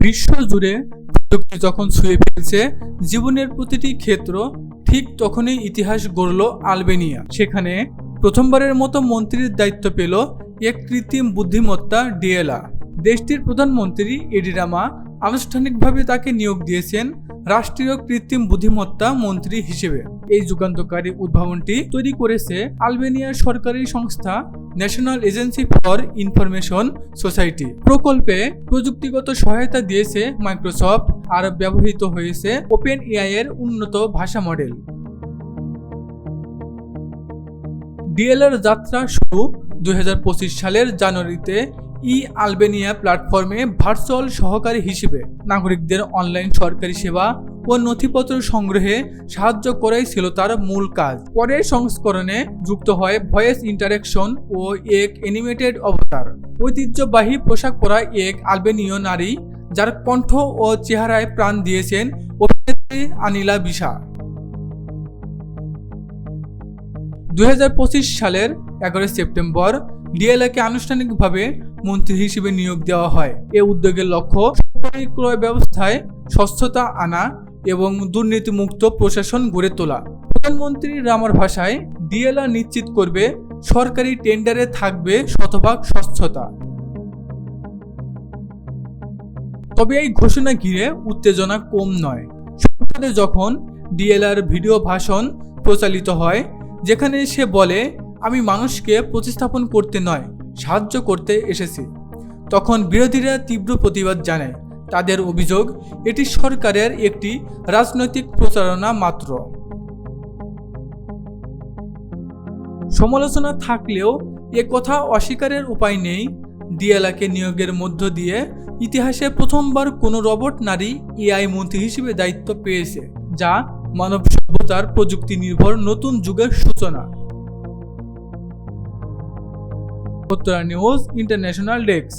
বিশ্ব জুড়ে প্রযুক্তি যখন ছুঁয়ে ফেলছে, জীবনের প্রতিটি ক্ষেত্র ঠিক তখনই ইতিহাস গড়ল আলবেনিয়া। সেখানে প্রথমবারের মতো মন্ত্রীর দায়িত্ব পেল এক কৃত্রিম বুদ্ধিমত্তা ডিএলা দেশটির প্রধানমন্ত্রী এডিরামা আনুষ্ঠানিকভাবে তাকে নিয়োগ দিয়েছেন রাষ্ট্রীয় কৃত্রিম বুদ্ধিমত্তা মন্ত্রী হিসেবে। এই যুগান্তকারী উদ্ভাবনটি তৈরি করেছে আলবেনিয়ার সরকারি সংস্থা national agency for information society. প্রকল্পে প্রযুক্তিগত সহায়তা দিয়েছে মাইক্রোসফট, আর ব্যবহৃত হয়েছে ওপেন এআই এর উন্নত ভাষা মডেল। ডিএলআর যাত্রা শুরু দুই হাজার পঁচিশ সালের জানুয়ারিতে ই আলবেনিয়া প্ল্যাটফর্মে ভার্চুয়াল সহকারী হিসেবে নাগরিকদের অনলাইন সরকারি সেবা ও নথিপত্র সংগ্রহে সাহায্য করাই ছিল তার মূল কাজ। পরের সংস্করণে যুক্ত হয় ভয়েস ইন্টারেকশন ও এক অ্যানিমেটেড অবতার ঐতিহ্যবাহী পোশাক পরা এক আলবেনীয় নারী, যার কণ্ঠ ও চেহারায় প্রাণ দিয়েছেন অভিনেত্রী আনিলা বিশা। দুই হাজার পঁচিশ সালের এগারোই সেপ্টেম্বর, ডিএলএকে আনুষ্ঠানিকভাবে মন্ত্রী হিসেবে নিয়োগ দেওয়া হয়। এ উদ্যোগের লক্ষ্য সরকারি ক্রয় ব্যবস্থায় স্বচ্ছতা আনা এবং দুর্নীতিমুক্ত প্রশাসন গড়ে তোলা। প্রধানমন্ত্রী রামার ভাষায় ডিএলআর নিশ্চিত করবে, সরকারি টেন্ডারে থাকবে শতভাগ স্বচ্ছতা। তবে এই ঘোষণা ঘিরে উত্তেজনা কম নয়। সংসদে যখন ডিএলআর ভিডিও ভাষণ প্রচালিত হয়, যেখানে সে বলে, আমি মানুষকে প্রতিস্থাপন করতে নয় সাহায্য করতে এসেছি। তখন বিরোধীরা তীব্র প্রতিবাদ জানায়। তাদের অভিযোগ, এটি সরকারের একটি রাজনৈতিক প্রচারণা মাত্র। সমালোচনা থাকলেও এ কথা অস্বীকারের উপায় নেই। ডিএলাকে নিয়োগের মধ্য দিয়ে ইতিহাসে প্রথমবার কোনো রবট নারী এআই মন্ত্রী হিসেবে দায়িত্ব পেয়েছে, যা মানব সভ্যতার প্রযুক্তি নির্ভর নতুন যুগের সূচনা। Uttara news international desk.